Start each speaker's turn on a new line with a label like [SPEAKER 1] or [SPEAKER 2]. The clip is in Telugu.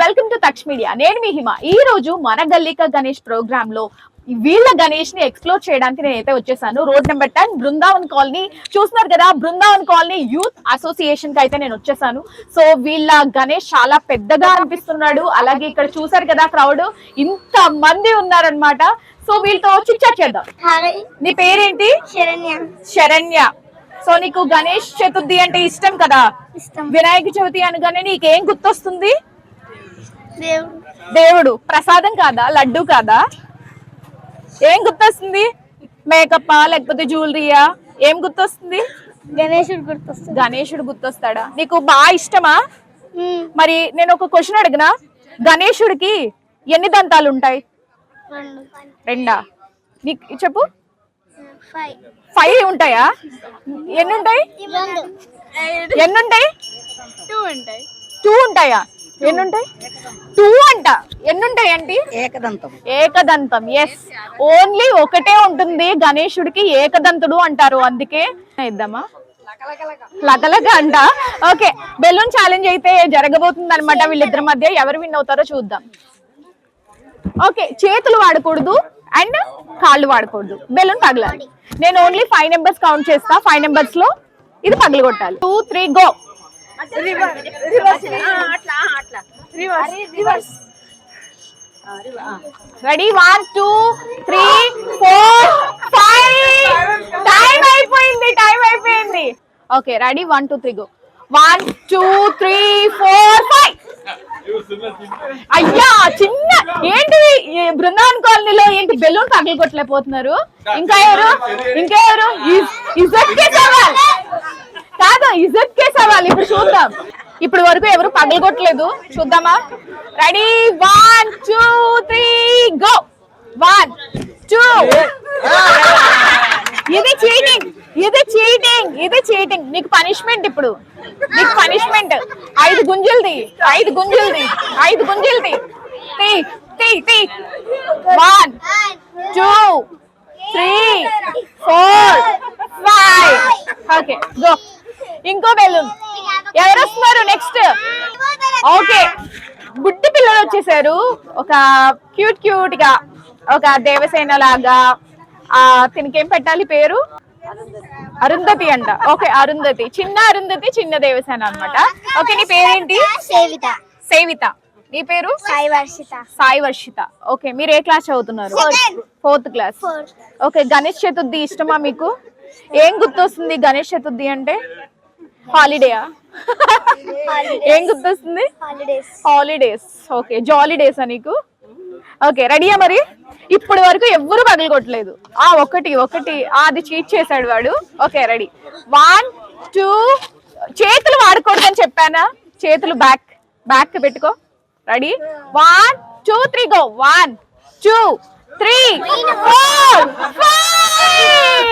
[SPEAKER 1] Welcome to Taksh media. నేను మీ హిమ. ఈ రోజు మన గల్లిక గణేష్ ప్రోగ్రామ్లో వీళ్ళ గణేష్ని ఎక్స్ప్లోర్ చేయడానికి నేనైతే వచ్చేసాను. Road number ten Brindavan colony. చూస్తున్నారు కదా బృందావన్ కాలనీ యూత్ అసోసియేషన్కి అయితే నేను వచ్చేసాను. సో వీళ్ళ గణేష్ చాలా పెద్దగా అనిపిస్తున్నాడు. అలాగే ఇక్కడ చూసారు కదా క్రౌడ్ ఇంత మంది ఉన్నారనమాట సో వీళ్ళతో చిట్చాట్ చేద్దాం. నీ పేరేంటి?
[SPEAKER 2] శరణ్య.
[SPEAKER 1] శరణ్య. సో నీకు గణేష్ చతుర్థి అంటే ఇష్టం కదా? వినాయక చవితి అనగానే నీకేం గుర్తొస్తుంది?
[SPEAKER 2] దేవుడు.
[SPEAKER 1] ప్రసాదం కాదా? లడ్డు కాదా? ఏం గుర్తొస్తుంది? మేకప్పా లేకపోతే జ్యువెలరీయా? ఏం గుర్తొస్తుంది?
[SPEAKER 2] గణేశుడు గుర్తొస్తుంది
[SPEAKER 1] గణేశుడు గుర్తొస్తాడా? నీకు బాగా ఇష్టమా. మరి నేను ఒక క్వశ్చన్ అడిగినా గణేశుడికి ఎన్ని దంతాలు ఉంటాయి?
[SPEAKER 2] రెండు.
[SPEAKER 1] నీకు చెప్పు.
[SPEAKER 2] ఫైవ్.
[SPEAKER 1] ఉంటాయా? ఎన్ని ఉంటాయి? ఎన్ని ఉంటాయి.
[SPEAKER 2] టూ ఉంటాయి?
[SPEAKER 1] టూ ఉంటాయా ఎన్ని ఉంటాయి టూ అంట. ఎన్ని ఉంటాయి అండి
[SPEAKER 3] ఏకదంతం.
[SPEAKER 1] ఏకదంతం. ఎస్ ఓన్లీ ఒకటే ఉంటుంది. గణేశుడికి ఏకదంతుడు అంటారు. అందుకే ఇద్దామా? లగలగ అంట. ఓకే బెలూన్ ఛాలెంజ్ అయితే జరగబోతుంది అనమాట వీళ్ళిద్దరి మధ్య. ఎవరు విన్ అవుతారో చూద్దాం. ఓకే చేతులు వాడకూడదు అండ్ కాళ్ళు వాడకూడదు. బెలూన్ పగలాలి. నేను ఓన్లీ ఫైవ్ నెంబర్స్ కౌంట్ చేస్తా. ఫైవ్ నెంబర్స్లో ఇది పగలు కొట్టాలి two three go ready one two three four five time అయిపోయింది టైం అయిపోయింది. Okay ready one two three go one two three four five అయ్యా చిన్న ఏంటి బృందావన్ కాలనీలో ఏంటి బెలూన్ పగలు కొట్టలేకపోతున్నారు? ఇంకా ఎవరు? ఇంకా ఎవరు? ఇజ్- ఇజ్జత్ కే సవాల్. కాదు ఇజ్జత్ కే ఇప్పుడు చూద్దాం. ఇప్పుడు వరకు ఎవరు పగలగొట్టలేదు. చూద్దామా? Ready one two three go one two ఇది చీటింగ్ ఇది చీటింగ్ ఇది చీటింగ్ నీకు పనిష్మెంట్ ఇప్పుడు. నీకు పనిష్మెంట్ ఐదు గుంజులది. ఐదు గుంజులది. ఐదు గుంజులది. తీ తీ తీ one two three four five okay go ఇంకో బెలూన్ ఎవరు వస్తున్నారు నెక్స్ట్ ఓకే. బుడ్డి పిల్లలు వచ్చేసారు. ఒక క్యూట్ క్యూట్గా ఒక దేవసేన లాగా ఆ తినకేం పెట్టాలి పేరు? అరుంధతి అంట. ఓకే అరుంధతి. చిన్న అరుంధతి చిన్న దేవసేన అన్నమాట. ఓకే నీ పేరేంటి?
[SPEAKER 2] సేవిత.
[SPEAKER 1] సేవిత. నీ పేరు?
[SPEAKER 2] సాయి వర్షిత.
[SPEAKER 1] సాయి వర్షిత. ఓకే మీరు ఏ క్లాస్ చదువుతున్నారు? Fourth class. Okay Ganesh Chaturthi ఇష్టమా మీకు? ఏం గుర్తొస్తుంది గణేష్ చతుర్థి అంటే? హాలిడేయా ఏం గుర్తొస్తుంది?
[SPEAKER 2] హాలిడేస్
[SPEAKER 1] ఓకే జాలీ డేస్ నీకు? ఓకే రెడీయా మరి? ఇప్పటి వరకు ఎవ్వరు పగలగొట్టలేదు ఆ ఒకటి ఒకటి అది చీట్ చేశాడు వాడు. ఓకే రెడీ వన్ టూ చేతులు వాడకూడదని చెప్పానా? చేతులు బ్యాక్ బ్యాక్ పెట్టుకో. Ready one two three go one two three four five